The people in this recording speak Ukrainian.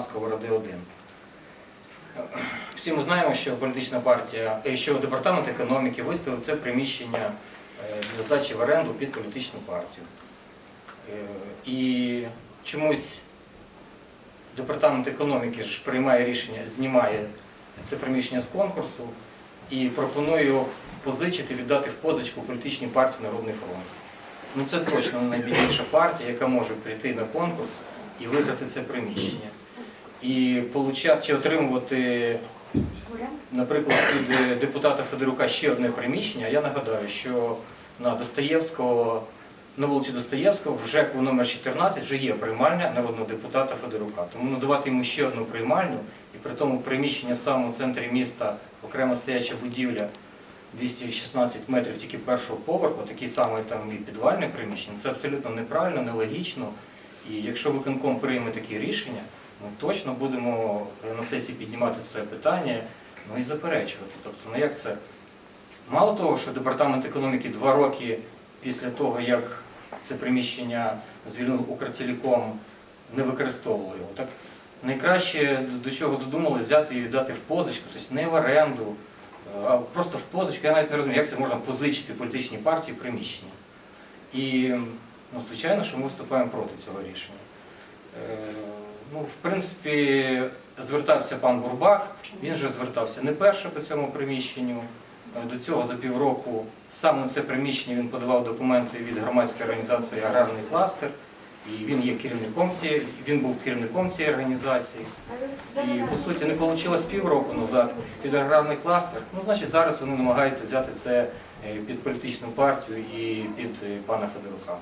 Сковороди 1. Всі ми знаємо, що політична партія, е, що департамент економіки виставив це приміщення е, для здачі в оренду під політичну партію. Е, І чомусь департамент економіки ж приймає рішення, знімає це приміщення з конкурсу і пропонує його позичити, віддати в позичку політичній партії Народний фронт. Ну це точно найбільша партія, яка може прийти на конкурс і виграти це приміщення. І получати отримувати, наприклад, від е, депутата Федорука ще одне приміщення. Я нагадаю, що на Достоєвського, на вулиці Достоєвського в ЖЕКу номер 14 вже є приймальня народного депутата Федорука. Тому надавати йому ще одну приймальню, і при тому приміщення в самому центрі міста, окремо стояча будівля 216 метрів тільки першого поверху, такий самий там і підвальне приміщення. Це абсолютно неправильно, нелогічно. І якщо виконком прийме такі рішення, ми точно будемо е, на сесії піднімати це питання, ну і заперечувати. Тобто, ну як це? Мало того, що департамент економіки два роки після того, як це приміщення звільнив Укртелеком, не використовували його. Так найкраще до чого додумали взяти і віддати в позичку, тобто не в оренду, а просто в позичку. Я навіть не розумію, як це можна позичити політичній партії приміщення. І ну, звичайно, що ми виступаємо проти цього рішення. Ну, в принципі, звертався пан Бурбак, він же звертався не перше по цьому приміщенню. Е, До цього за півроку саме на це приміщення він подавав документи від громадської організації Аграрний кластер. І він є керівником цієї, він був керівником цієї організації. І по суті не вийшло півроку назад під аграрний кластер. Ну, значить, зараз вони намагаються взяти це е, під політичну партію і під е, пана Федорука.